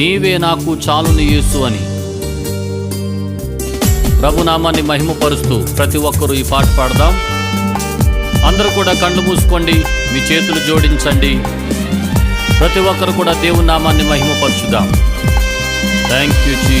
నీవే నాకు చాలుని యేసు అని. ప్రభునామాన్ని మహిమపరుస్తూ ప్రతి ఒక్కరూ ఈ పాట పాడదాం. అందరూ కూడా కళ్ళు మూసుకోండి మీ చేతులు జోడించండి. ప్రతి ఒక్కరు కూడా దేవునామాన్ని నామాన్ని థ్యాంక్ యూ జీ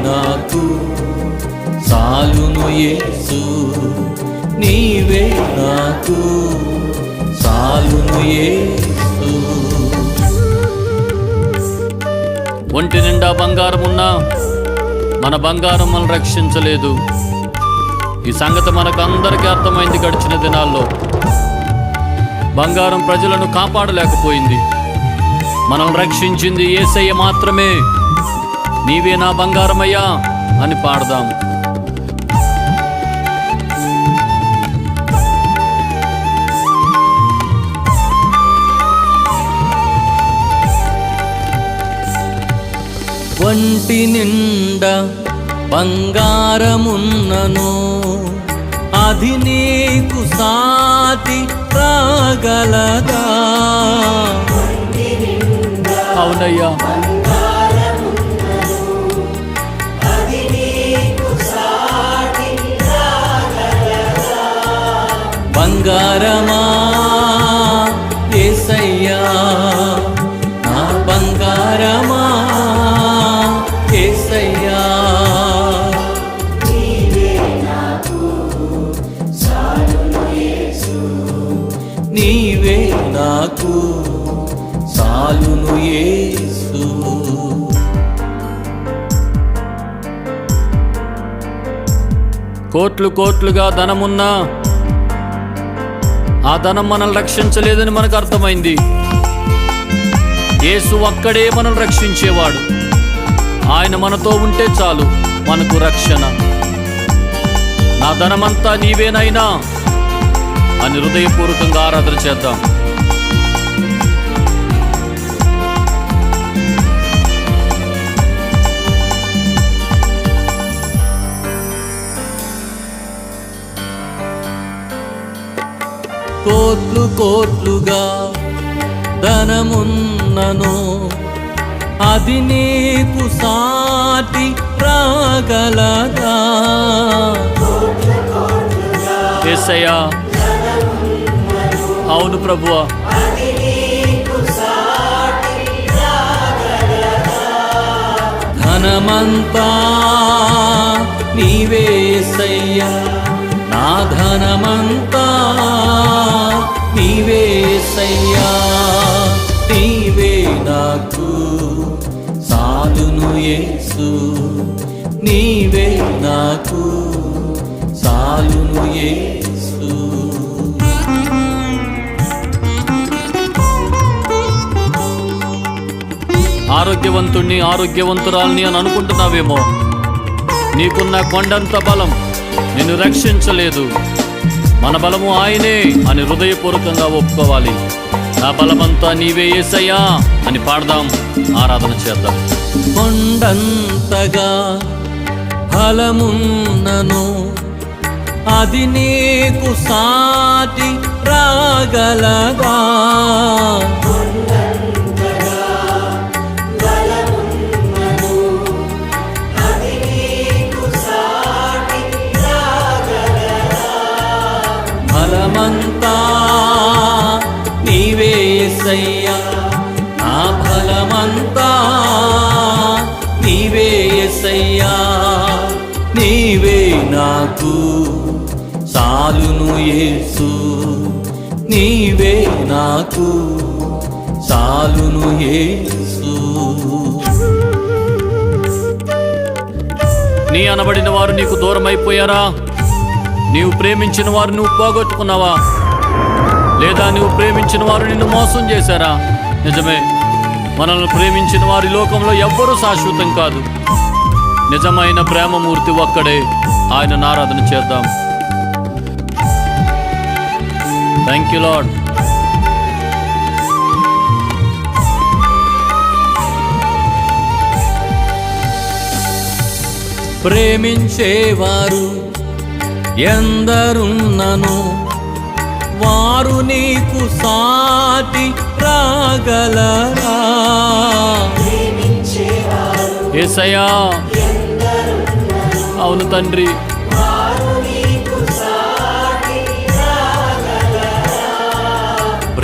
నాకు చాలును యేసు నీవే నాకు. చాలును యేసు. ఒంటి నిండా బంగారం ఉన్నా మన బంగారం మనం రక్షించలేదు. ఈ సంగతి మనకు అందరికీ అర్థమైంది గడిచిన దినాల్లో. బంగారం ప్రజలను కాపాడలేకపోయింది. మనం రక్షించింది ఏసయ్య మాత్రమే. నీవే నా బంగారమయ్యా అని పాడదాం. వంటి నిండా బంగారమున్నను అది నీకు సాటి రాగలదా? అవునయ్యా. యేసు. కోట్లు కోట్లుగా ధనమున్నా ఆ ధనం మనల్ని రక్షించలేదని మనకు అర్థమైంది. యేసు ఒక్కడే మనల్ని రక్షించేవాడు. ఆయన మనతో ఉంటే చాలు మనకు రక్షణ. నా ధనమంతా నీవేనైనా అని హృదయపూర్వకంగా ఆరాధన చేద్దాం. కోట్లు కోట్లుగా ధనమున్నను. అది నీకు సాటి రాగలదా? ఎస్సయ్యా అవును ప్రభువా. ధనమంతా నీవేసయ్యా ధనమంతా నీవేసయ్యా నీవే నాకు. సాధును యేసు నీవే నాకు. సాధును యేసు. ఆరోగ్యవంతుణ్ణి ఆరోగ్యవంతురాల్ని అని అనుకుంటున్నావేమో. నీకున్న కొండంత బలం నిన్ను రక్షించలేదు. మన బలము ఆయనే అని హృదయపూర్వకంగా ఒప్పుకోవాలి. నా బలమంతా నీవే ఏసయ్యా అని పాడదాం ఆరాధన చేద్దాం. కొండంతగా బలమున్నను అది నీకు సాటి రాగలగా చాలును ఏసు నీవే నాకు చాలును ఏసు నీ అనబడిన వారు నీకు దూరం అయిపోయారా నీవు ప్రేమించిన వారు నువ్వు పోగొట్టుకున్నావా? లేదా నువ్వు ప్రేమించిన వారు నిన్ను మోసం చేశారా? నిజమే మనల్ని ప్రేమించిన వారి లోకంలో ఎవ్వరూ శాశ్వతం కాదు. నిజమైన ప్రేమమూర్తి ఒక్కడే. ఆయన ఆరాధన చేద్దాం. థ్యాంక్ యూ లాడ్ ప్రేమించేవారు ఎందరున్నను వారు నీకు సాటి రాగలరా? అవును తండ్రి.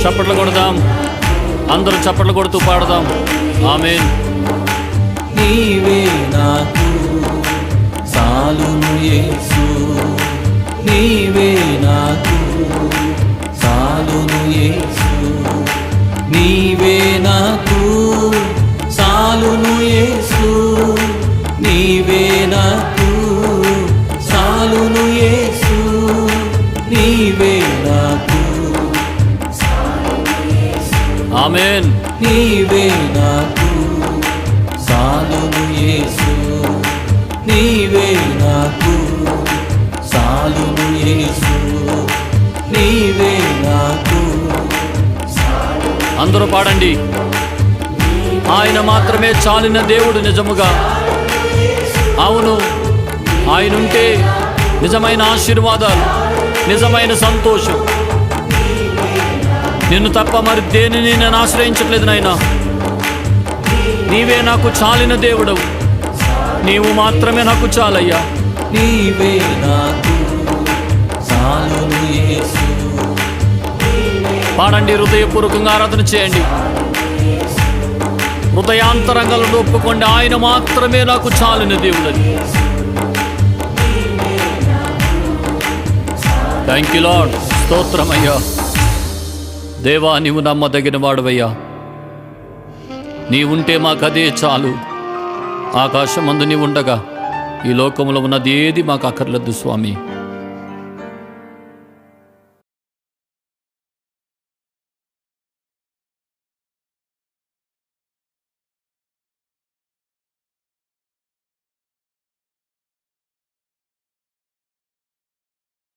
చప్పట్లు కొడదాం. అందరూ చప్పట్లు కొడుతూ పాడదాం. ఆమె నీవే నాకు చాలును యేసు. నీవే నాకు చాలును యేసు. నీవే ఆమెన్. నీవే నాకు సాలును యేసు. నీవే నాకు సాలును యేసు. నీవే నాకు అందరూ పాడండి. ఆయన మాత్రమే చాలిన దేవుడు నిజముగా. అవును ఆయన ఉంటే నిజమైన ఆశీర్వాదాలు నిజమైన సంతోషం. నిన్ను తప్ప మరి దేనిని నేను ఆశ్రయించట్లేదు నాయనా. నీవే నాకు చాలిన దేవుడవు. నీవు మాత్రమే నాకు చాలయ్యా. నీవే నాకు పాడండి హృదయపూర్వకంగా ఆరాధన చేయండి. హృదయాంతరంగాలను ఒప్పుకోండి. ఆయన మాత్రమే నాకు చాలిన దేవుడని. థ్యాంక్ యూ లాడ్ స్తోత్రమయ్యా. దేవా నీవు నమ్మదగిన వాడవయ్యా. నీవుంటే ఉంటే మాకదే చాలు. ఆకాశం నీవు ఉండగా ఈ లోకంలో ఉన్నది ఏది మాకు అక్కర్లేదు స్వామి.